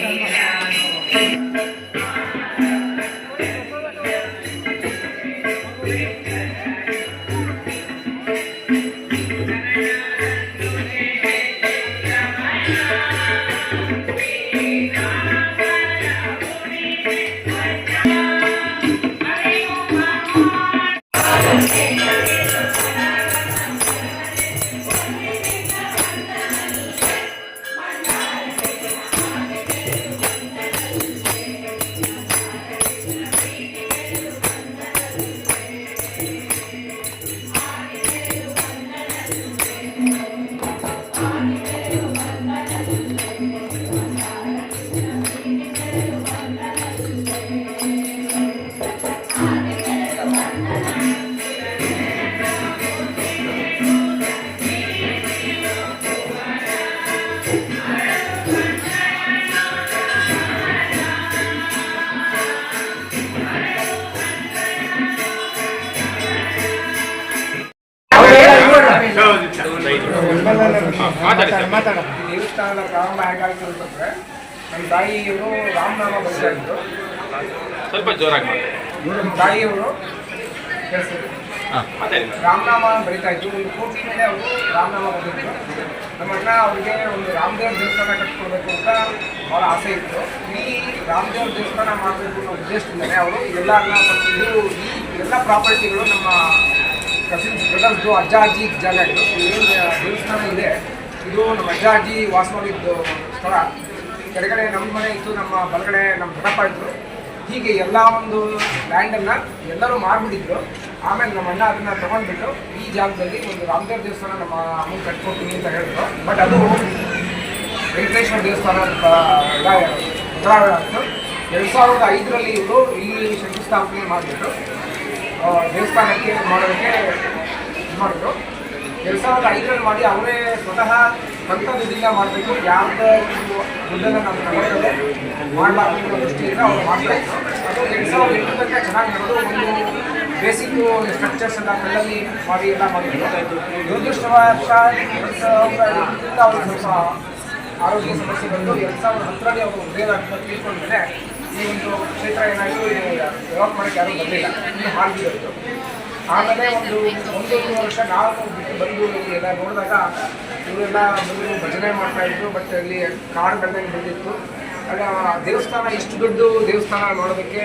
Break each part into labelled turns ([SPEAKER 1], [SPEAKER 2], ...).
[SPEAKER 1] 回 家 ಈ ದೇವಸ್ಥಾನ ಪ್ರಾರಂಭ ಹೇಗಾಯ್ತು ಅಂತಂದ್ರೆ ನಮ್ಮ ತಾಯಿಯವರು ರಾಮನಾಮ ಬರ್ತಾ
[SPEAKER 2] ಸ್ವಲ್ಪ ಜೋರಾಗಿ
[SPEAKER 1] ನಮ್ಮ ತಾಯಿಯವರು ರಾಮನಾಮ ಬರಿತಾ ಇದ್ರು ಒಂದು ಕೋಟಿ ಮೇಲೆ ಅವರು ರಾಮನಾಮ ನಮ್ಮ ಅಣ್ಣ ಅವ್ರಿಗೆ ಒಂದು ರಾಮದೇವ್ರ ದೇವಸ್ಥಾನ ಕಟ್ಕೊಡ್ಬೇಕು ಅಂತ ಭಾಳ ಆಸೆ ಇತ್ತು ಈ ರಾಮದೇವ್ರ ದೇವಸ್ಥಾನ ಮಾಡಬೇಕು ಅನ್ನೋ ಉದ್ದೇಶದಿಂದಲೇ ಅವರು ಎಲ್ಲ ಈ ಎಲ್ಲ ಪ್ರಾಪರ್ಟಿಗಳು ನಮ್ಮ ಕಸಿನ್ಸ್ ಬ್ರದರ್ಸ್ದು ಅಜ್ಜ ಅಜ್ಜಿ ಜಾಗ ಇದು ಏನು ದೇವಸ್ಥಾನ ಇದೆ. ಇದು ನಮ್ಮ ಅಜ್ಜ ಅಜ್ಜಿ ವಾಸವಾಗಿದ್ದು ಸ್ಥಳ. ಕೆಳಗಡೆ ನಮ್ಮ ಮನೆ ಇತ್ತು, ನಮ್ಮ ಬಲಗಡೆ ನಮ್ಮ ದೊಡ್ಡಪ್ಪ ಇದ್ರು. ಹೀಗೆ ಎಲ್ಲ ಒಂದು ಲ್ಯಾಂಡನ್ನು ಎಲ್ಲರೂ ಮಾರ್ಬಿಟ್ಟಿದ್ರು. ಆಮೇಲೆ ನಮ್ಮ ಅಣ್ಣ ಅದನ್ನು ತಗೊಂಡ್ಬಿಟ್ಟು ಈ ಜಾಗದಲ್ಲಿ ಒಂದು ರಾಮದೇವ್ ದೇವಸ್ಥಾನ ನಮ್ಮ ಅಮ್ಮನ ಕಟ್ಕೊಡ್ತೀನಿ ಅಂತ ಹೇಳಿದ್ರು. ಬಟ್ ಅದು ವೆಂಕಟೇಶ್ವರ ದೇವಸ್ಥಾನ ಅಂತ ಉದಾಹರಣೆ ಎರಡು ಸಾವಿರದ ಐದರಲ್ಲಿ ಇವರು ಇಲ್ಲಿ ಶಂಕುಸ್ಥಾಪನೆ ಮಾಡಿಬಿಟ್ಟು ದೇವಸ್ಥಾನಕ್ಕೆ ಮಾಡೋದಕ್ಕೆ ಇದು ಮಾಡಿದ್ರು. ಎರಡು ಸಾವಿರದ ಐದರಲ್ಲಿ ಮಾಡಿ ಅವರೇ ಸ್ವತಃ ಸ್ವಂತ ನಿಧಿಯಿಂದ ಮಾಡಬೇಕು. ಯಾವುದೇ ದುಡ್ಡನ್ನು ನಾವು ತಗೊಳ್ಳದೆ ಮಾಡಬಾರ್ದು ದೃಷ್ಟಿಯಿಂದ ಅವ್ರು ಮಾಡ್ತಾ ಅದು ಎರಡು ಸಾವಿರದ ಎಂಟು ಚೆನ್ನಾಗಿ ನಡೆದು ಒಂದು ಬೇಸಿಕ್ ಸ್ಟ್ರಕ್ಚರ್ಸ್ ಎಲ್ಲ ಕಲ್ಲಲ್ಲಿ ಮಾಡಿ ಎಲ್ಲ ಮಾಡಿದ್ರು. ದುರದೃಷ್ಟವಶ ಎರಡು ಸ್ವಲ್ಪ ಆರೋಗ್ಯ ಸಮಸ್ಯೆ ಬಂದು ಎರಡು ಸಾವಿರದ ಹತ್ತರಲ್ಲಿ ಅವರು ಹೃದಯದ ತೀರ್ಕೊಂಡ್ಮೇಲೆ ಈ ಒಂದು ಕ್ಷೇತ್ರ ಏನಾಯಿತು ಡೆವಲಪ್ ಮಾಡೋಕ್ಕೆ ಯಾರೂ ಬರಲಿಲ್ಲ. ಇನ್ನು ಹಾಲ್ಬಿಡೋದು ಆಮೇಲೆ ಒಂದು ಒಂದು ಮೂರು ವರ್ಷ ಬಿಟ್ಟು ಬಂದು ಎಲ್ಲ ನೋಡಿದಾಗ ಇವರೆಲ್ಲ ಬಂದು ಭಜನೆ ಮಾಡ್ತಾ ಇದ್ರು ಬಟ್ ಅಲ್ಲಿ ಬೆಳೆದಂಗೆ ಬಂದಿತ್ತು. ಆಗ ದೇವಸ್ಥಾನ ಇಷ್ಟು ದೊಡ್ಡ ದೇವಸ್ಥಾನ ನೋಡೋದಕ್ಕೆ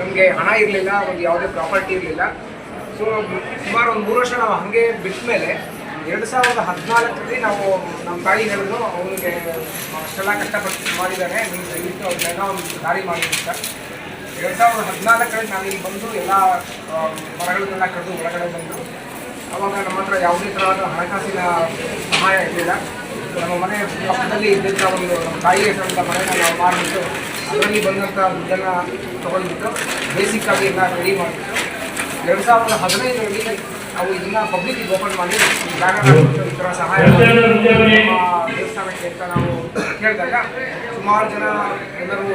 [SPEAKER 1] ನಮಗೆ ಹಣ ಇರಲಿಲ್ಲ ಒಂದು ಯಾವುದೇ ಪ್ರಾಪರ್ಟಿ ಇರಲಿಲ್ಲ. ಸೊ ಸುಮಾರು ಒಂದು ಮೂರು ವರ್ಷ ನಾವು ಹಾಗೆ ಬಿಟ್ಟ ಮೇಲೆ ಎರಡು ಸಾವಿರದ ಹದಿನಾಲ್ಕರಲ್ಲಿ ನಾವು ನಮ್ಮ ತಾಯಿ ಹೇಳಿದ್ರು ಅವನಿಗೆ ಅಷ್ಟೆಲ್ಲ ಕಷ್ಟಪಟ್ಟು ಮಾಡಿದ್ದಾರೆ. ನೀವು ದಯವಿಟ್ಟು ಅವ್ರನ್ನೆಲ್ಲ ಒಂದು ದಾರಿ ಮಾಡಿ ಎರಡು ಸಾವಿರದ ಹದಿನಾಲ್ಕರಲ್ಲಿ ನಾನು ಇಲ್ಲಿ ಬಂದು ಎಲ್ಲ ಮರಗಳನ್ನೆಲ್ಲ ಕಡಿದು ಒಳಗಡೆ ಬಂದು, ಅವಾಗ ನಮ್ಮ ಹತ್ರ ಯಾವುದೇ ಥರದ ಹಣಕಾಸಿನ ಸಹಾಯ ಇರಲಿಲ್ಲ. ನಮ್ಮ ಮನೆ ಪಕ್ಕದಲ್ಲಿ ಇದ್ದಂಥ ಒಂದು ನಮ್ಮ ತಾಯಿ ಹೆಸರಂಥ ಮನೆನ ನಾವು ಮಾಡಿಬಿಟ್ಟು ಅದರಲ್ಲಿ ಬಂದಂಥ ದುಡ್ಡನ್ನು ತೊಗೊಂಡ್ಬಿಟ್ಟು, ಬೇಸಿಕ್ಕಾಗಿ ಎಲ್ಲ ರೆಡಿ ಮಾಡಿಬಿಟ್ಟು, ಎರಡು ಸಾವಿರದ ಹದಿನೈದರಲ್ಲಿ ನಾವು ಇದನ್ನ ಪಬ್ಲಿಕ್ಗೆ ಓಪನ್ ಮಾಡಿ ಈ ಥರ ಸಹಾಯ ನಮ್ಮ ದೇವಸ್ಥಾನಕ್ಕೆ ಅಂತ ನಾವು ಕೇಳಿದಾಗ ಸುಮಾರು ಜನ ಎಲ್ಲರೂ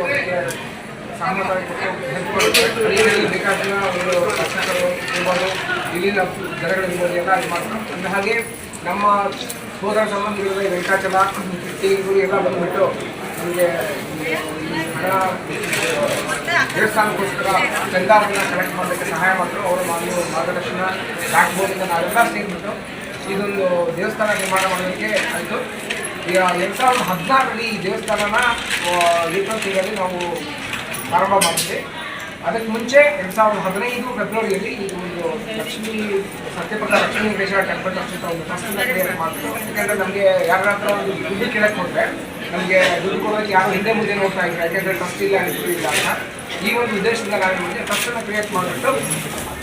[SPEAKER 1] ಹಳ್ಳಿಗಳಲ್ಲಿ ಬೇಕಾದ ಒಂದು ಶಾಸಕರು ಇರ್ಬೋದು ಇಲ್ಲಿನ ಜನಗಳಿರ್ಬೋದು ಎಲ್ಲ ಇದು ಮಾಡ್ತಾರೆ. ಅಂದ ಹಾಗೆ ನಮ್ಮ ಸೋದರ ಸಂಬಂಧಿಗಳ ವೆಂಕಟಾಚಲ ಇವರು ಎಲ್ಲ ಬಂದುಬಿಟ್ಟು ನಮಗೆ ಹಣ ದೇವಸ್ಥಾನಕ್ಕೋಸ್ಕರ ಚಂದಾವನ್ನು ಕಲೆಕ್ಟ್ ಮಾಡೋದಕ್ಕೆ ಸಹಾಯ ಮಾಡಿದ್ರು. ಅವರು ಒಂದು ಮಾರ್ಗದರ್ಶನ ಬೋನಿಂದ ನಾವೆಲ್ಲ ಸೇರಿಬಿಟ್ಟು ಇದೊಂದು ದೇವಸ್ಥಾನ ನಿರ್ಮಾಣ ಮಾಡೋದಕ್ಕೆ ಆಯಿತು. ಈಗ ಎರಡು ಸಾವಿರದ ಹದಿನಾರರಲ್ಲಿ ಈ ದೇವಸ್ಥಾನನ ಏಪ್ರಿಲ್ ತಿಂಗಳಲ್ಲಿ ನಾವು ಪ್ರಾರಂಭ ಮಾಡಿದ್ವಿ. ಅದಕ್ಕೆ ಮುಂಚೆ ಎರಡು ಸಾವಿರದ ಹದಿನೈದು ಫೆಬ್ರವರಿಯಲ್ಲಿ ಇದು ಒಂದು ಲಕ್ಷ್ಮೀ ಸತ್ಯಪಥ ಲಕ್ಷ್ಮೀ ವೆಂಕಟೇಶ್ವರ ಟೆಂಪಲ್ ಟ್ರಸ್ಟ್ ಒಂದು ಟ್ರಸ್ಟ್ ಕ್ರಿಯೇಟ್ ಯಾಕಂದ್ರೆ ನಮಗೆ ಯಾರ ಹತ್ರ ಒಂದು ದುಡ್ಡು ಕೇಳಕ್ಕೆ ಹೋದರೆ ನಮಗೆ ದುಡ್ಡು ಕೊಡೋದಕ್ಕೆ ಯಾರು ಹಿಂದೆ ಮುಂದೆ ನೋಡ್ತಾ ಇದ್ರು ಯಾಕೆಂದರೆ ಟ್ರಸ್ಟ್ ಇಲ್ಲ ಅನಿಸ್ತು ಇಲ್ಲ ಅಂತ. ಈ ಒಂದು ಉದ್ದೇಶದಿಂದ ನಾವು ಮುಂದೆ ಟ್ರಸ್ಟನ್ನು ಕ್ರಿಯೇಟ್ ಮಾಡಿಬಿಟ್ಟು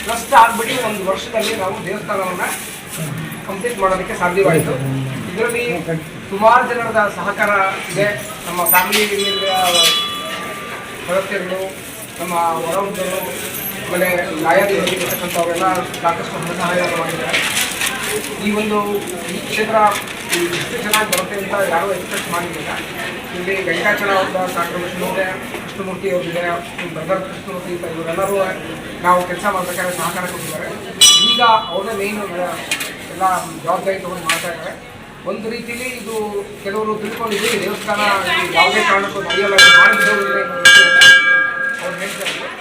[SPEAKER 1] ಟ್ರಸ್ಟ್ ಆಗ್ಬಿಟ್ಟು ಒಂದು ವರ್ಷದಲ್ಲಿ ನಾವು ದೇವಸ್ಥಾನವನ್ನು ಕಂಪ್ಲೀಟ್ ಮಾಡೋದಕ್ಕೆ ಸಾಧ್ಯವಾಯಿತು. ಇದರಲ್ಲಿ ಸುಮಾರು ಜನರದ ಸಹಕಾರ ಇದೆ. ನಮ್ಮ ಫ್ಯಾಮಿಲಿ ಸದಸ್ಯರು ನಮ್ಮ ಹೊರವೃದ್ಧರು ಆಮೇಲೆ ಲಾಯರ್ಗಳು ಇರ್ತಕ್ಕಂಥವರೆಲ್ಲ ಸಾಕಷ್ಟು ಸಹಾಯವನ್ನು ಮಾಡಿದ್ದಾರೆ. ಈ ಒಂದು ಈ ಕ್ಷೇತ್ರ ಇಷ್ಟು ಚೆನ್ನಾಗಿ ಬರುತ್ತೆ ಅಂತ ಯಾರೂ ಎಕ್ಸ್ಪೆಕ್ಟ್ ಮಾಡಿರಲಿಲ್ಲ ಇಲ್ಲಿ ವೆಂಕಟಾಚಲ ಅವ್ರ ಕಾಂಟ್ರಿಬ್ಯೂಷನ್ ಇದೆ ಕೃಷ್ಣಮೂರ್ತಿ ಅವರಿದೆ ಬ್ರದರ್ ಕೃಷ್ಣಮೂರ್ತಿ ಅಂತ ಇವರೆಲ್ಲರೂ ನಾವು ಕೆಲಸ ಮಾಡಬೇಕಾದ್ರೆ ಸಹಕಾರ ಕೊಟ್ಟಿದ್ದಾರೆ. ಈಗ ಅವ್ರನ್ನೇ ಮೇಯ್ನು ಎಲ್ಲ ಜವಾಬ್ದಾರಿ ತೊಗೊಂಡು ಮಾಡ್ತಾ ಇದ್ದಾರೆ. ಒಂದು ರೀತಿಯಲ್ಲಿ ಇದು ಕೆಲವರು ತಿಳ್ಕೊಂಡಿದ್ದೀವಿ ದೇವಸ್ಥಾನ ಯಾವುದೇ ಕಾರಣಕ್ಕೂ ನಡೆಯಲ್ಲ, ಇದು
[SPEAKER 3] Por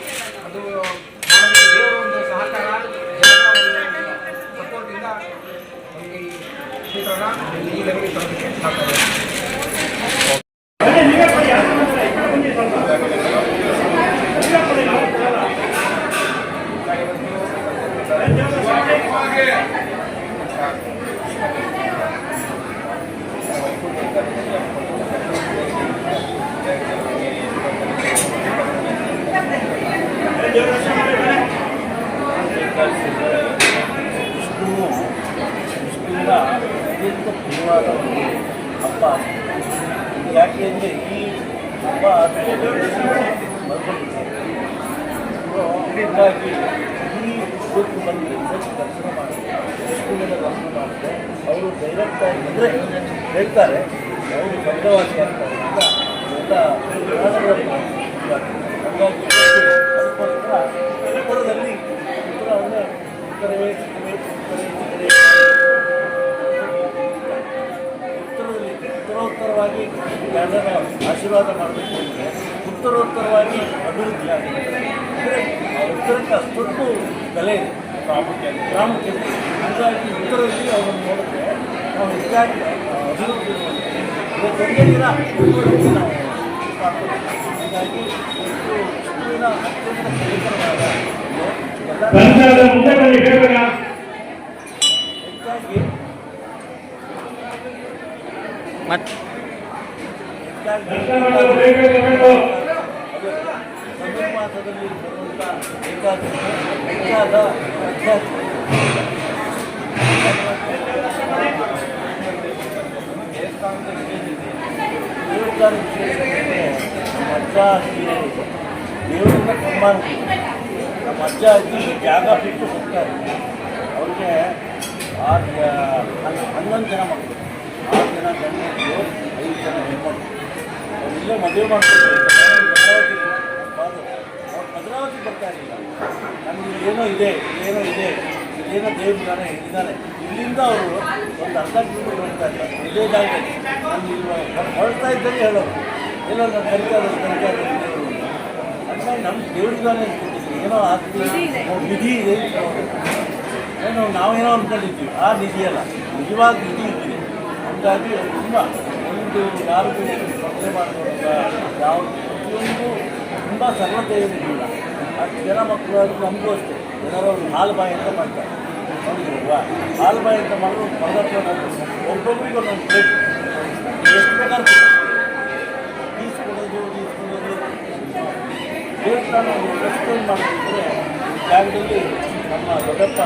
[SPEAKER 3] ದರ್ಶನ ಮಾಡಿದೆ ಸ್ಕೂಲಿಂದ ದರ್ಶನ ಮಾಡಿದೆ ಅವರು ಡೈರೆಕ್ಟಾಗಿ ಅಂದರೆ ಹೇಳ್ತಾರೆ ಅವರು ಭದ್ರವಾಸಿ ಆಗ್ತಾರೆ ಅಂತ ಎಲ್ಲ ಪುರಾಣಗಳಲ್ಲಿ ಹಾಗಾಗಿ ಅದಕ್ಕೋಸ್ಕರ ಉತ್ತರದಲ್ಲಿ ಉತ್ತರ ಅಂದರೆ ಉತ್ತರವೇ ಉತ್ತರದಲ್ಲಿ ಉತ್ತರೋತ್ತರವಾಗಿ ಎಲ್ಲರ ಆಶೀರ್ವಾದ ಮಾಡಬೇಕು ಅಂದರೆ ಉತ್ತರೋತ್ತರವಾಗಿ ಅಭಿವೃದ್ಧಿ ಆಗಬೇಕು ಅಂದರೆ ಆ ಉತ್ತರಕ್ಕೆ ಅಷ್ಟೊಂದು ಬೆಲೆ ಇದೆ. ಪ್ರಾಮುಖ್ಯತೆ ಪ್ರಾಮುಖ್ಯತೆ ಹಾಗಾಗಿ ಉತ್ತರದಲ್ಲಿ ಅವರನ್ನು ನೋಡಿದ್ರೆ ನಾವು ಹೆಚ್ಚಾಗಿ ಅಭಿವೃದ್ಧಿ ಕಾಣ್ತೀವಿ. ಹಾಗಾಗಿ ಹೆಚ್ಚಾಗಿ
[SPEAKER 4] ಮತ್ತೆ ಹೆಚ್ಚಾಗಿ
[SPEAKER 3] ಮಾಸದಲ್ಲಿ ಬರುವಂಥ ಏಕಾದಶಿ ಹೆಚ್ಚಾದ ಅಧ್ಯಾತ್ಮ. ದೇವಸ್ಥಾನ ವಿಶೇಷ ನಮ್ಮ ಅಜ್ಜ ಅಜ್ಜಿ ದೇವರಿಂದ ಸನ್ಮಾನ ನಮ್ಮ ಅಜ್ಜ ಅಜ್ಜಿ ಜಾಗ ಬಿಟ್ಟು ಹೋಗ್ತಾರೆ ಅವ್ರಿಗೆ ಆರು ಹನ್ನೊಂದು ಜನ ಮಕ್ಕಳು ಆರು ಜನ ಗಂಡು ಐದು ಜನ ಹೆಣ್ಮಕ್ಳು ಅವ್ರು ಇಲ್ಲೇ ಮದುವೆ ಅವ್ರು ಭದ್ರಾವತಿ ಬರ್ತಾ ಇರಲಿಲ್ಲ. ನಮಗೆ ಏನೋ ಇದೆ ಏನೋ ಇದೆ ಏನೋ ದೇವ್ರಿದ್ದಾನೆ ಇದ್ದಾನೆ ಇಲ್ಲಿಂದ ಅವರು ಒಂದು ಅರ್ಧ ಕಿಲೋಮೀಟರ್ ಹೋಗ್ತಾ ಇದ್ದಾರೆ. ಇದೇ ಜಾಗದಲ್ಲಿ. ನಾನು ಇಲ್ಲಿ ಹೊರ- ಹೊರಡ್ತಾ ಇದ್ದಲ್ಲಿ ಹೇಳೋರು. ಏನೋ ನಾನು ಕರಿತಾ ಇರೋದು ಕರಿತಾ ಇರೋದು. ಹಂಗಾಗಿ ನಮ್ಮ ದೇವ್ರಿದ್ದಾನೆ ಅನ್ಕೊಂಡಿದ್ವಿ ಏನೋ ಅವ್ರ ನಿಧಿ ಇದೆ. ಏನೋ ನಾವೇನೋ ಅಂದ್ಕೊಂಡಿದ್ವಿ ಆ ನಿಧಿಯಲ್ಲ ನಿಜವಾದ ನಿಧಿ ಇದೆ ಹಾಗಾಗಿ ತುಂಬ ಒಂದು ಯಾರಿಗೂ ತೊಂದರೆ ಮಾಡುವಂಥ ಯಾವ ಪ್ರತಿಯೊಂದು ತುಂಬ ಸರಳತೆ ಇರಲಿಲ್ಲ ಅದು ಜನ ಮಕ್ಕಳು ನಮಗೂ ಅಷ್ಟೇ. ಜನರು ಅವ್ರು ಹಾಲು ಬಾಯಿ ಅಂತ ಮಾಡ್ತಾರೆ. ನೋಡಿದ್ರಲ್ವಾ? ಹಾಲು ಬಾಯಿ ಅಂತ ಮಾಡಲು ಪದಾರ್ಥ ಒಬ್ಬೊಬ್ಬರಿಗೆ ಒಂದೊಂದು ಪ್ಲೇಟ್ ಎಷ್ಟು ಬೇಕಾದ್ರೂ ಈಸ್ಕೊಡೋದು ಈಸ್ಕೊಡೋದು ದೇವಸ್ಥಾನ ಎಕ್ಸ್ಪ್ಲೇನ್ ಮಾಡಿದ್ರೆ ಜಾಗದಲ್ಲಿ ನಮ್ಮ ದೊಡ್ಡಪ್ಪ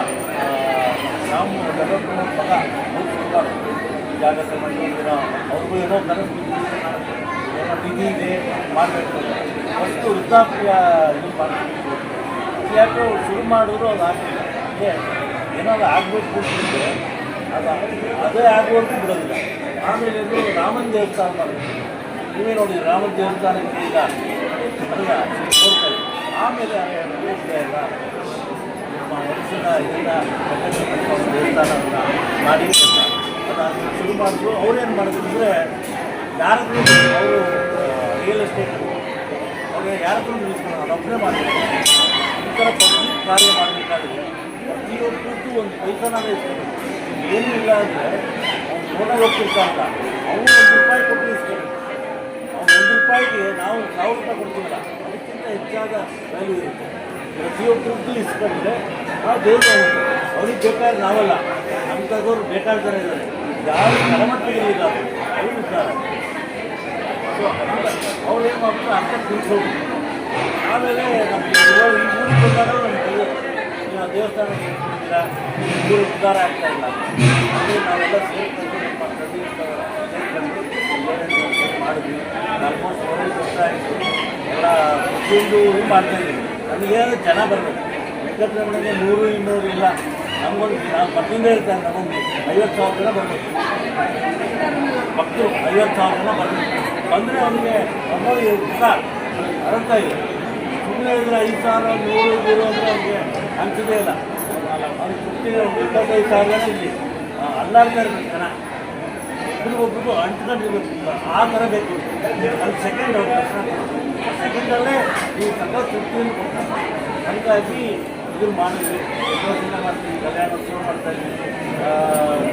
[SPEAKER 3] ನಮ್ಮ ದೊಡ್ಡಪ್ಪನ ಮಗ ಹೋಗ್ತಾರೆ ಮಾಡಿ ಅವ್ರಿಗೂ ಏನೋ ಕನಸು. ಏನೋ ನಿಧಿ ಇದೆ. ಮಾಡಬೇಕು. ಅಷ್ಟು ವೃದ್ಧಾಪ್ಯ ಇದು ಮಾಡಬೇಕು. ಯಾಕೆ ಶುರು ಮಾಡಿದ್ರು ಅದು ಅಂದರೆ ಏನಾದ್ರು ಆಗಬೇಕು ಅಂತಂದರೆ ಅದು ಅದೇ ಆಗುವಂತೂ ಬಿಡೋದಿಲ್ಲ. ಆಮೇಲೆ ಇದು ರಾಮನ ದೇವಸ್ಥಾನ ಮಾಡಬೇಕು. ನೀವೇ ನೋಡಿ ರಾಮನ ದೇವಸ್ಥಾನಕ್ಕೆ ಈಗ ಅದನ್ನು ಆಮೇಲೆ ನಮ್ಮ ಮನುಷ್ಯನ ಇದನ್ನ ದೇವಸ್ಥಾನ ದೇವಸ್ಥಾನವನ್ನು ಮಾಡಿ ಅದು ಶುರು ಮಾಡಿದ್ರು. ಅವ್ರೇನು ಮಾಡಿದ್ರು ಅಂದರೆ ಯಾರಿಗೂ ಅವರು ರಿಯಲ್ ಎಸ್ಟೇಟ್ ಅವ್ರಿಗೆ ಹತ್ರ ನಿಲ್ಲಿಸ್ಕೊಳ್ಳೋಣ ಮಾಡಬೇಕು ಈ ಥರ ಪಬ್ಲಿಕ್ ಕಾರ್ಯ ಮಾಡಬೇಕಾದ್ರೆ ಈ ಒಂದು ಪೈಸನಾದ ಇಸ್ಕೊಬೇಕು. ಏನು ಇಲ್ಲ ಅಂದರೆ ಅವ್ನು ನೋಡೋಕೆ ಅಂತ ಅವನು ಒಂದು ರೂಪಾಯಿ ಕೊಟ್ಟು ಇಸ್ಕೊಬೇಕು. ಅವ್ನು ಒಂದು ರೂಪಾಯಿಗೆ ನಾವು ಸಾವಿರ ರೂಪಾಯಿ ಕೊಡ್ತಿಲ್ಲ ಅದಕ್ಕಿಂತ ಹೆಚ್ಚಾದ ವ್ಯಾಲ್ಯೂ ಇರುತ್ತೆ. ಪ್ರತಿಯೊಬ್ಬರು ಇಸ್ಕೊಂಡ್ರೆ ಆ ದೇಶ. ಅವ್ರಿಗೆ ಬೇಕಾದ್ರೆ ನಾವಲ್ಲ. ಅಂಥದ್ದವ್ರು ಬೇಕಾದ್ರೆ ಇದ್ದಾರೆ. ಯಾರು ಕಡಮಟ್ಟಿಗೆ ಇಲ್ಲ ಅವರು ಇದ್ದಾರೆ. ಅವ್ರು ಏನು ಮಾಡ್ತಾರೆ ಆಮೇಲೆ ನಮಗೆ ಈ ಊರಿಗೆ ಬಂದಾಗ ನಮ್ಗೆ ದೇವಸ್ಥಾನ ಊರು ಉದ್ಧಾರ ಆಗ್ತಾ ಇಲ್ಲ ಅಂದರೆ ನಾವೆಲ್ಲ ಸೇರ್ಕೊಂಡು ಮಾಡಿದ್ವಿ ಆಲ್ಮೋಸ್ಟ್ ಒಂದು ವರ್ಷ ಆಯಿತು ಎಲ್ಲ ಪ್ರತಿಯೊಂದು ನಮಗೇನು ಜನ ಬರಬೇಕು ವೆಂಕಟರಮಣಿಗೆ ನೂರು ಇನ್ನೂರು ಇಲ್ಲ ನಮಗೊಂದು ನಾನು ಮೊದಲಿಂದ ಹೇಳ್ತೇನೆ ನಮಗೆ ಐವತ್ತು ಸಾವಿರ ಜನ ಬರಬೇಕು ಭಕ್ತರು ಐವತ್ತು ಸಾವಿರ ಜನ ಬರಬೇಕು ಬಂದರೆ ಅವನಿಗೆ ನಮ್ಮಲ್ಲಿ ಸಾರ್ ಅರ್ಥ ಇದೆ. ಸುಮ್ಮನೆ ಇದ್ರೆ ಐದು ಸಾವಿರ, ನೂರು ನೂರು ಅಂದರೆ ಅವನಿಗೆ ಅನಿಸೋದೇ ಇಲ್ಲ. ಅವ್ರಿಗೆ ತೃಪ್ತಿ ಒಂದು ಇಪ್ಪತ್ತೈದು ಸಾವಿರ ಜನ ಇಲ್ಲಿ. ಅಲ್ಲಾಡ್ತಾ ಇರ್ಬೇಕು ಜನ. ಒಬ್ರಿಗೊಬ್ರಿಗೂ ಅಂಟ್ಕೊಂಡಿರ್ಬೇಕು ಆ ಥರ ಬೇಕು. ಅದು ಸೆಕೆಂಡ್ ಸೆಕೆಂಡಲ್ಲೇ ಈ ಸಕಲ ತೃಪ್ತಿಯನ್ನು ಕೊಡ್ತಾರೆ. ಹಾಗಾಗಿ ಇದು ಮಾಡಿದ್ವಿ. ಯೋಚನೆ ಮಾಡ್ತೀವಿ ಕಲ್ಯಾಣೋತ್ಸವ ಮಾಡ್ತಾ
[SPEAKER 5] ಇದ್ದೀವಿ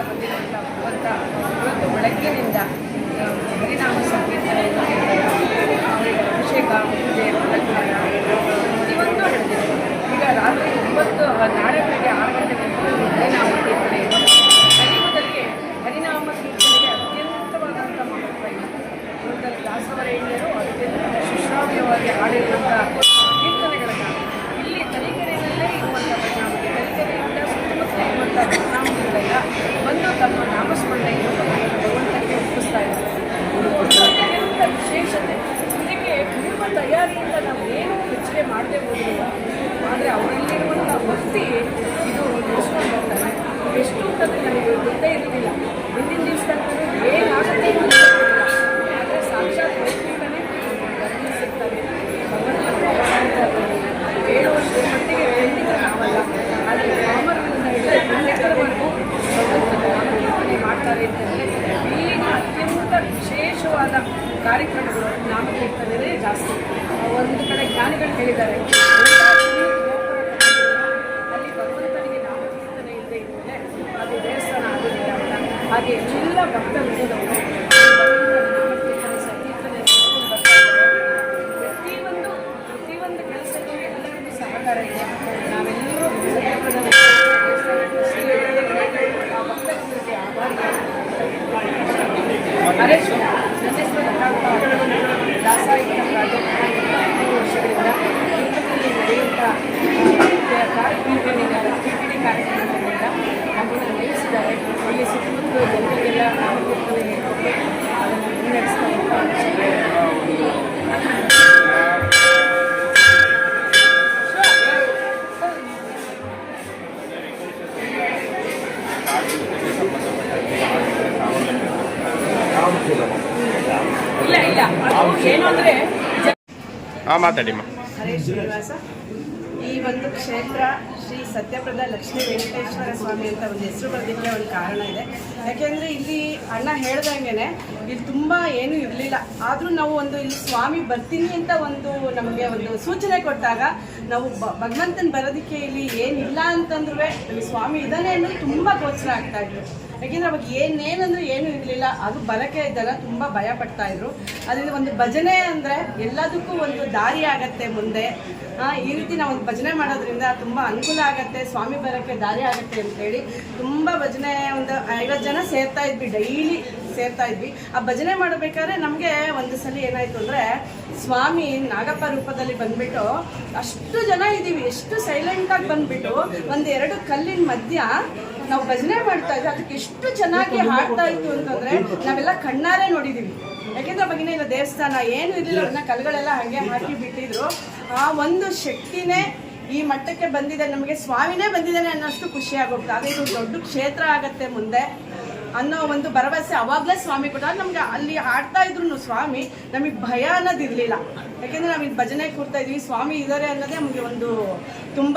[SPEAKER 5] ಬಂದಿರುವಂಥ ಭಗವಂತ ಇವತ್ತು ಬೆಳಗ್ಗಿನಿಂದ ಹರಿನಾಮ ಸಂಕೀರ್ತನೆಯನ್ನು ಅವರಿಗೆ ಅಭಿಷೇಕ ಪೂಜೆ ಅಲಂಕಾರ ಈಗ ರಾತ್ರಿ ಒಂಬತ್ತು ನಾಳೆ ಬೆಳಗ್ಗೆ ಆರು ಗಂಟೆಗೆ ಹರಿನಾಮ कार्यक्रम का lugares
[SPEAKER 2] ಹಾಂ ಮಾತಾಡಿಮ್ಮ
[SPEAKER 6] ಈ ಒಂದು ಕ್ಷೇತ್ರ ಶ್ರೀ ಸತ್ಯಪ್ರದ ಲಕ್ಷ್ಮೀ ವೆಂಕಟೇಶ್ವರ ಸ್ವಾಮಿ ಅಂತ ಒಂದು ಹೆಸರು ಬರೋದಕ್ಕೆ ಒಂದು ಕಾರಣ ಇದೆ. ಯಾಕೆಂದರೆ ಇಲ್ಲಿ ಅಣ್ಣ ಹೇಳ್ದಂಗೆ ಇಲ್ಲಿ ತುಂಬ ಏನೂ ಇರಲಿಲ್ಲ. ಆದರೂ ನಾವು ಒಂದು ಇಲ್ಲಿ ಸ್ವಾಮಿ ಬರ್ತೀನಿ ಅಂತ ಒಂದು ನಮಗೆ ಒಂದು ಸೂಚನೆ ಕೊಟ್ಟಾಗ ನಾವು ಭಗವಂತನ ಬರೋದಕ್ಕೆ ಇಲ್ಲಿ ಏನಿಲ್ಲ ಅಂತಂದ್ರೂ ಸ್ವಾಮಿ ಇದ್ದಾನೆ ಅನ್ನೋದು ತುಂಬ ಗೋಚರ ಆಗ್ತಾ ಇದ್ರು ಯಾಕೆಂದ್ರೆ ಅವಾಗ ಏನೇನಂದ್ರೆ ಏನೂ ಇರಲಿಲ್ಲ. ಅದು ಬಲಕೆ ಇದ್ದಲ್ಲ ತುಂಬ ಭಯ ಪಡ್ತಾ ಇದ್ರು. ಅದರಿಂದ ಒಂದು ಭಜನೆ ಅಂದರೆ ಎಲ್ಲದಕ್ಕೂ ಒಂದು ದಾರಿ ಆಗತ್ತೆ ಮುಂದೆ. ಈ ರೀತಿ ನಾವು ಒಂದು ಭಜನೆ ಮಾಡೋದ್ರಿಂದ ತುಂಬ ಅನುಕೂಲ ಆಗತ್ತೆ, ಸ್ವಾಮಿ ಬರೋಕ್ಕೆ ದಾರಿ ಆಗತ್ತೆ ಅಂತೇಳಿ ತುಂಬ ಭಜನೆ ಒಂದು ಐವತ್ತು ಜನ ಸೇರ್ತಾ ಇದ್ವಿ, ಡೈಲಿ ಸೇರ್ತಾ ಇದ್ವಿ. ಆ ಭಜನೆ ಮಾಡಬೇಕಾದ್ರೆ ನಮಗೆ ಒಂದು ಸಲ ಏನಾಯ್ತು ಅಂದರೆ ಸ್ವಾಮಿ ನಾಗಪ್ಪ ರೂಪದಲ್ಲಿ ಬಂದ್ಬಿಟ್ಟು ಅಷ್ಟು ಜನ ಇದ್ದೀವಿ ಎಷ್ಟು ಸೈಲೆಂಟಾಗಿ ಬಂದ್ಬಿಟ್ಟು ಒಂದು ಎರಡು ಕಲ್ಲಿನ ಮಧ್ಯ ನಾವು ಭಜನೆ ಮಾಡ್ತಾ ಇದ್ವಿ. ಅದಕ್ಕೆ ಎಷ್ಟು ಚೆನ್ನಾಗಿ ಹಾಡ್ತಾ ಇತ್ತು ಅಂತಂದ್ರೆ ನಾವೆಲ್ಲ ಕಣ್ಣಾರೆ ನೋಡಿದೀವಿ. ಯಾಕೆಂದ್ರೆ ಬಗಿನ ಇಲ್ಲ ದೇವಸ್ಥಾನ ಏನು ಇರಲಿಲ್ಲ, ಅದನ್ನ ಕಲ್ಗಳೆಲ್ಲ ಹಾಗೆ ಹಾಕಿ ಬಿಟ್ಟಿದ್ರು. ಆ ಒಂದು ಶಕ್ತಿನೇ ಈ ಮಟ್ಟಕ್ಕೆ ಬಂದಿದೆ, ನಮಗೆ ಸ್ವಾಮಿನೇ ಬಂದಿದ್ದಾನೆ ಅನ್ನೋಷ್ಟು ಖುಷಿ ಆಗೋಗ್ತದೆ. ಅದೇ ಇದು ದೊಡ್ಡ ಕ್ಷೇತ್ರ ಆಗತ್ತೆ ಮುಂದೆ. ಅನ್ನೋ ಒಂದು ಭರವಸೆ ಅವಾಗಲೇ ಸ್ವಾಮಿ ಕೂಡ ನಮ್ಗೆ ಅಲ್ಲಿ ಹಾಡ್ತಾ ಇದ್ರು ಸ್ವಾಮಿ ನಮಗೆ ಭಯ ಅನ್ನೋದಿರಲಿಲ್ಲ ಯಾಕೆಂದ್ರೆ ನಾವು ಇಲ್ಲಿ ಭಜನೆ ಕೂರ್ತಾ ಇದ್ವಿ, ಸ್ವಾಮಿ ಇದ್ದಾರೆ ಅನ್ನೋದೇ ನಮಗೆ ಒಂದು ತುಂಬ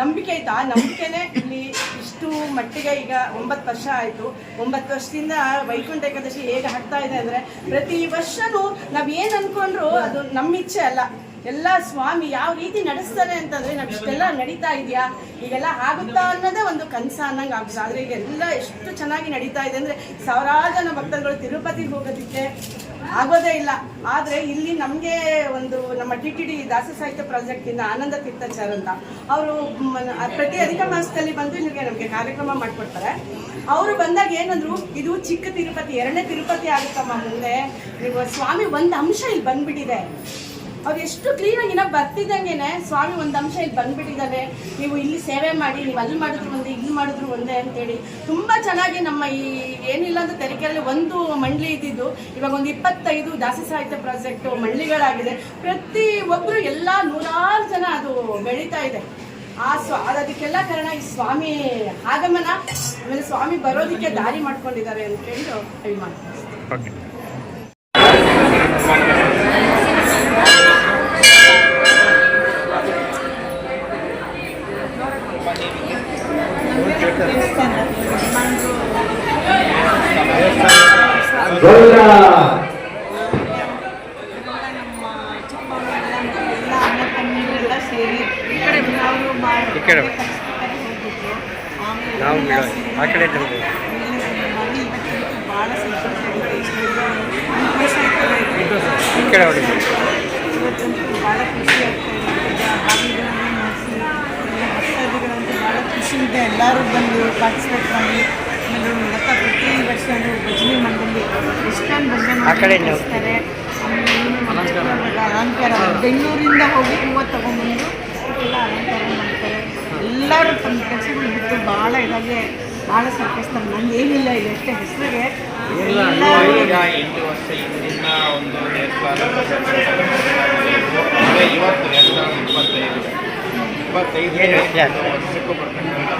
[SPEAKER 6] ನಂಬಿಕೆ ಇತ್ತು. ಆ ನಂಬಿಕೆನೇ ಇಲ್ಲಿ ಇಷ್ಟು ಮಟ್ಟಿಗೆ ಈಗ ಒಂಬತ್ತು ವರ್ಷ ಆಯಿತು. ಒಂಬತ್ತು ವರ್ಷದಿಂದ ವೈಕುಂಠ ಏಕಾದಶಿ ಹೇಗೆ ಆಗ್ತಾ ಇದೆ ಅಂದರೆ ಪ್ರತಿ ವರ್ಷನೂ ನಾವು ಏನು ಅಂದ್ಕೊಂಡ್ರು ಅದು ನಮ್ಮ ಇಚ್ಛೆ ಅಲ್ಲ. ಎಲ್ಲ ಸ್ವಾಮಿ ಯಾವ ರೀತಿ ನಡೆಸ್ತಾರೆ ಅಂತಂದ್ರೆ ನಾವು ಇಷ್ಟೆಲ್ಲ ನಡೀತಾ ಇದೆಯಾ? ಈಗೆಲ್ಲ ಆಗುತ್ತಾ ಅನ್ನೋದೇ ಒಂದು ಕನಸ ಅನ್ನಂಗೆ ಆಗುತ್ತೆ. ಆದರೆ ಈಗೆಲ್ಲ ಎಷ್ಟು ಚೆನ್ನಾಗಿ ನಡೀತಾ ಇದೆ ಅಂದರೆ ಸಾವಿರಾರು ಜನ ಭಕ್ತರುಗಳು ತಿರುಪತಿಗೆ ಹೋಗೋದಿಕ್ಕೆ ಆಗೋದೇ ಇಲ್ಲ. ಆದರೆ ಇಲ್ಲಿ ನಮಗೆ ಒಂದು ನಮ್ಮ ಟಿ ಟಿ ಡಿ ದಾಸ ಸಾಹಿತ್ಯ ಪ್ರಾಜೆಕ್ಟಿಂದ ಆನಂದ ತೀರ್ಥಾಚಾರ್ ಅಂತ. ಅವರು ಪ್ರತಿ ಅಧಿಕ ಮಾಸದಲ್ಲಿ ಬಂದು ಇಲ್ಲಿಗೆ ನಮಗೆ ಕಾರ್ಯಕ್ರಮ ಮಾಡ್ಕೊಡ್ತಾರೆ. ಅವರು ಬಂದಾಗ ಏನಂದ್ರು, ಇದು ಚಿಕ್ಕ ತಿರುಪತಿ, ಎರಡನೇ ತಿರುಪತಿ ಆಗುತ್ತಮ್ಮ ಮುಂದೆ. ನೀವು ಸ್ವಾಮಿ ಒಂದು ಅಂಶ ಇಲ್ಲಿ ಬಂದ್ಬಿಟ್ಟಿದೆ. ಅವ್ರು ಎಷ್ಟು ಕ್ಲೀನಾಗಿ ಇನ್ನೂ ಬರ್ತಿದ್ದಂಗೆನೆ, ಸ್ವಾಮಿ ಒಂದು ಅಂಶ ಇಲ್ಲಿ ಬಂದ್ಬಿಟ್ಟಿದ್ದಾವೆ ನೀವು ಇಲ್ಲಿ ಸೇವೆ ಮಾಡಿ, ನೀವು ಅಲ್ಲಿ ಮಾಡಿದ್ರು ಒಂದೇ, ಇಲ್ಲಿ ಮಾಡಿದ್ರು ಒಂದೇ ಅಂತೇಳಿ. ತುಂಬ ಚೆನ್ನಾಗಿ ನಮ್ಮ ಈ ಏನಿಲ್ಲ ಅಂತ ತೆರಿಕೆಯಲ್ಲಿ ಒಂದು ಮಂಡಳಿ ಇದ್ದಿದ್ದು, ಇವಾಗ ಒಂದು ಇಪ್ಪತ್ತೈದು ದಾಸಿ ಸಾಹಿತ್ಯ ಪ್ರಾಜೆಕ್ಟು ಮಂಡಳಿಗಳಾಗಿದೆ ಪ್ರತಿ ಒಬ್ಬರು ಎಲ್ಲ ನೂರಾರು ಜನ ಅದು ಬೆಳೀತಾ ಇದೆ. ಆ ಸ್ವ ಅದಕ್ಕೆಲ್ಲ ಕಾರಣ ಈ ಸ್ವಾಮಿ ಆಗಮನ, ಆಮೇಲೆ ಸ್ವಾಮಿ ಬರೋದಕ್ಕೆ ದಾರಿ ಮಾಡ್ಕೊಂಡಿದ್ದಾರೆ ಅಂತೇಳಿ ಅಭಿಮಾನ
[SPEAKER 2] ಓಕೆ
[SPEAKER 7] ಎಲ್ಲ ಅಣ್ಣ ತಮ್ಮಂದಿರೆಲ್ಲ ಸೇರಿ ಅವರು
[SPEAKER 2] ಈ ಕಡೆ ಬಾ. ನಾವು ಬಿಡೋ ಆ ಕಡೆ ತಂದು
[SPEAKER 7] ಭಾಳ ಸಂತೋಷ
[SPEAKER 2] ಹೊಡಿ
[SPEAKER 7] ಇವತ್ತಂತೂ ಭಾಳ ಖುಷಿ ಆಗ್ತಾ ಇದೆ. ಹಾವಿಗಳನ್ನು ಮಾಡಿಸಿ ಭಕ್ತಾದಿಗಳಂತೂ ಭಾಳ ಖುಷಿಯಿಂದ ಎಲ್ಲರೂ ಬಂದು ಪಾರ್ಟಿಸಿಪೇಟ್ ಮಾಡಿ ಆಮೇಲೆ ಲಕ್ಕ ಪ್ರತಿ ವರ್ಷ ಭಜನೆ ಮಂಡಳಿ ಎಷ್ಟೊಂದು ಭಜನೆ. ಮಾಡಿಸ್ತಾರೆ ಅಲಂಕಾರ. ಬೆಂಗಳೂರಿಂದ ಹೋಗಿ ಹೂವು ತಗೊಂಡ್ಬಂದು ಎಲ್ಲ ಅಲಂಕಾರ ಮಾಡ್ತಾರೆ. ಎಲ್ಲರೂ ತಮ್ಮ ಕೆಲಸಗಳು ಬಿಟ್ಟು ಭಾಳ ಇದಾಗೆ ಭಾಳ ಸಂತೋಷಿಸ್ತಾರೆ ನಂಗೆ ಏನಿಲ್ಲ ಇದೆ ಎಷ್ಟೇ ಹೆಸರಿಗೆ.
[SPEAKER 8] ಈಗ ಎಂಟು ವರ್ಷ ಹಿಂದಿನ ಒಂದು ದೇವಸ್ಥಾನ ಅದೇ ಇವತ್ತು ಎರಡು ಸಾವಿರದ ಇಪ್ಪತ್ತೈದು. ಇಪ್ಪತ್ತೈದು
[SPEAKER 2] ಏನು ವ್ಯತ್ಯಾಸ?
[SPEAKER 8] ವರ್ಷಕ್ಕೂ ಬರ್ತಕ್ಕಂಥ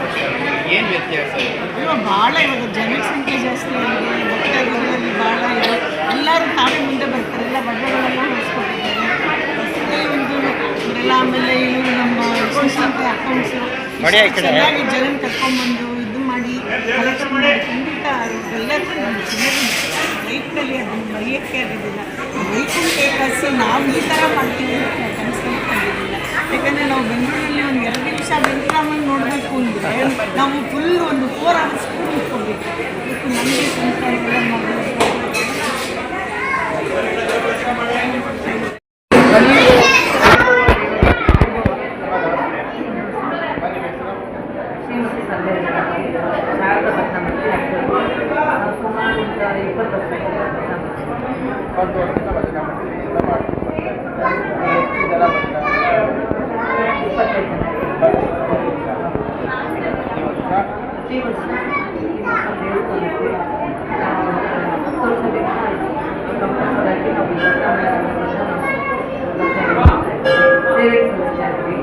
[SPEAKER 8] ಏನು ವ್ಯತ್ಯಾಸ ಇದೆ?
[SPEAKER 7] ಇವಾಗ ಭಾಳ ಇವಾಗ ಜನಸಂಖ್ಯೆ ಜಾಸ್ತಿ ಆಗಿದೆ. ಭಕ್ತಾದಿಗಳಲ್ಲಿ ಭಾಳ ಇದೆ. ಎಲ್ಲರೂ ತಾವೇ ಮುಂದೆ ಬರ್ತಾರೆ. ಎಲ್ಲ ಬಟ್ಟೆಗಳೆಲ್ಲ ಒಂದು ಇವರೆಲ್ಲ ಆಮೇಲೆ ಇವರು ನಮ್ಮ ಅಕೌಂಟ್ಸು. ಚೆನ್ನಾಗಿ ಜನ ಕರ್ಕೊಂಡ್ಬಂದು ಮಾಡಿ ಖಂಡಿತ ಎಲ್ಲರಿಗೂ ನಮ್ಮ ಲೈಫ್ನಲ್ಲಿ ಅದನ್ನು ಮರೆಯೋಕ್ಕೆ ಆಗೋದಿಲ್ಲ. ಲೈಫು ಏಕಾದಶಿ ನಾವು ಈ ಥರ ಮಾಡ್ತೀವಿ ಅಂತ ಕಂಡಿದ್ದಿಲ್ಲ ಯಾಕಂದರೆ ನಾವು ಬೆಂಗಳೂರಲ್ಲಿ ಒಂದು ಎರಡು ನಿಮಿಷ ವೆಂಕಟರಾಮನ್ ನೋಡಬೇಕು ಅಂದರೆ ನಾವು ಫುಲ್ ಒಂದು ಫೋರ್ ಅವರ್ಸ್ ಕೂತ್ಕೋಬೇಕು ಅದಕ್ಕೆ ನಮಗೆ ಸ್ವಂತ ಎಲ್ಲ ಮಾಡಬೇಕು
[SPEAKER 9] ಶ್ರೀಮತಿ ಸಂಧ್ಯಾ ಜಗನ್ನಾಥಿ, ಶಾರದಾ ಭಟ್ನಮಂದಿ ಆಗ್ತದೆ ಸುಮಾರು ಒಂದು ಇಪ್ಪತ್ತು ವರ್ಷ ಆಗಿದೆ ಭಟ್ನಮಂದಿ.
[SPEAKER 10] ಒಂದು ವರ್ಷದ ಭಜನೆ ಮಾಡ್ತೀವಿ ಎಲ್ಲ ಮಾಡ್ತೀವಿ ಎಷ್ಟು ಜನ ಬರ್ತಾರೆ
[SPEAKER 9] ಇಪ್ಪತ್ತೈದು ಜನ
[SPEAKER 10] ಈ ವರ್ಷ
[SPEAKER 9] ಪ್ರತಿ ವರ್ಷ ಈ ವರ್ಷ ದೇವಸ್ಥಾನಕ್ಕೆ ನಾವು ಹತ್ತು ವರ್ಷದಿಂದ ಕಂಪಲ್ಸರಾಗಿ ನಾವು ಸೇವೆ ಸಲ್ಲಿಸ್ತಾ ಇದ್ವಿ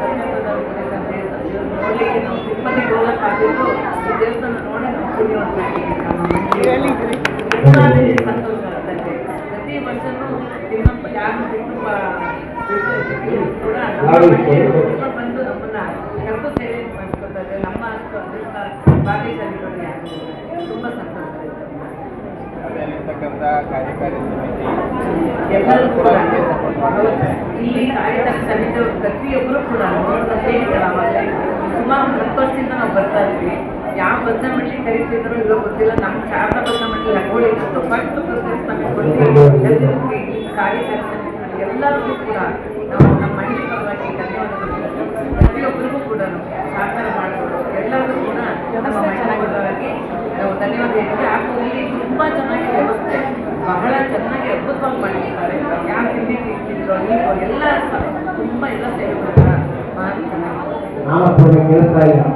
[SPEAKER 9] ಸತ್ಯಪ್ರದಾನ ದೇವಸ್ಥಾನ ದೇವಸ್ಥಾನ ನೋಡಲಿಕ್ಕೆ ನಾವು ತಿರುಪತಿಗೆ ಹೋಗಕ್ಕೆ ಆಗಿದ್ದು ಈ ದೇವಸ್ಥಾನ ನೋಡಿ ನಾವು ಪುಣ್ಯವಂತರಾಗಿದ್ದೀವಿ ನಮ್ಮ ಮನೆಯಲ್ಲಿ. ತುಂಬಾನೇ ಸಂತೋಷ ಆಗ್ತದೆ ಪ್ರತಿ ವರ್ಷನೂ ತಿಮ್ಮಪ್ಪ ಯಾರು ತಿಮ್ಮಪ್ಪ ಬಿಟ್ಟು ಕೂಡ ನಮ್ಮ ಮನೆಯಲ್ಲಿ ತುಂಬ ಬಂದು ನಮ್ಮನ್ನ ಕರೆದು ಸೇವೆ ಮಾಡಿಸ್ಕೊತಾರೆ ನಮ್ಮ ಅಷ್ಟು ಅದೃಷ್ಟ ಭಾಗ್ಯಶಾಲಿಗಳು ಯಾರು ಇಲ್ಲ. ತುಂಬ ಸಂತೋಷ ಆಯ್ತು
[SPEAKER 10] ಅಲ್ಲಿರ್ತಕ್ಕಂಥ ಕಾರ್ಯಕಾರಿ ಸಮಿತಿ
[SPEAKER 9] ಎಲ್ಲರೂ
[SPEAKER 10] ಕೂಡ
[SPEAKER 9] ಇಲ್ಲಿ ಕಾರ್ಯದರ್ಶಿ ಸಮಿತಿಯವರು ಪ್ರತಿಯೊಬ್ಬರು ಕೂಡ ಸುಮಾರು ಹತ್ತು ವರ್ಷದಿಂದ ನಾವು ಬರ್ತಾ ಇದ್ವಿ ಯಾವ ಬದ್ಧ ಮಂಡಳಿ ಕರಿತಿದ್ರು ಇಲ್ಲೋ ಗೊತ್ತಿಲ್ಲ. ನಮ್ಮ ಶಾರದಾ ಬದ್ಧ ಮಂಡಳಿ ಅಗೋಳಿ ಎಷ್ಟು ಫಸ್ಟ್ ಪ್ರೊಸೆಸ್ ನಮಗೆ ಈ ಕಾರ್ಯದರ್ಶಿ ಸಮಿತಿ ಎಲ್ಲರಿಗೂ ಕೂಡ ನಾವು ನಮ್ಮ ಮಂಡಳಿ ಪರವಾಗಿ ಧನ್ಯವಾದಗಳು ತಿಳಿಸ್ತೀವಿ. ಪ್ರತಿಯೊಬ್ಬರಿಗೂ ಕೂಡ ಸಹಕಾರ ಮಾಡಿಕೊಂಡು ಎಲ್ಲರಿಗೂ ಕೂಡ ನಮ್ಮ ಮಂಡಳಿ ಪರವಾಗಿ ನಾವು ಧನ್ಯವಾದ ಹೇಳ್ತೀವಿ ಹಾಗೂ ಇಲ್ಲಿ ತುಂಬ ಚೆನ್ನಾಗಿ ವ್ಯವಸ್ಥೆ ಬಹಳ ಚೆನ್ನಾಗಿ ಅದ್ಭುತವಾಗಿ ಮಾಡಿರ್ತಾರೆ ಯಾವ ತಿಂಡಿ ತಿಂತಿದ್ರು ನೀವು ಎಲ್ಲ ಸ- ತುಂಬ ಎಲ್ಲ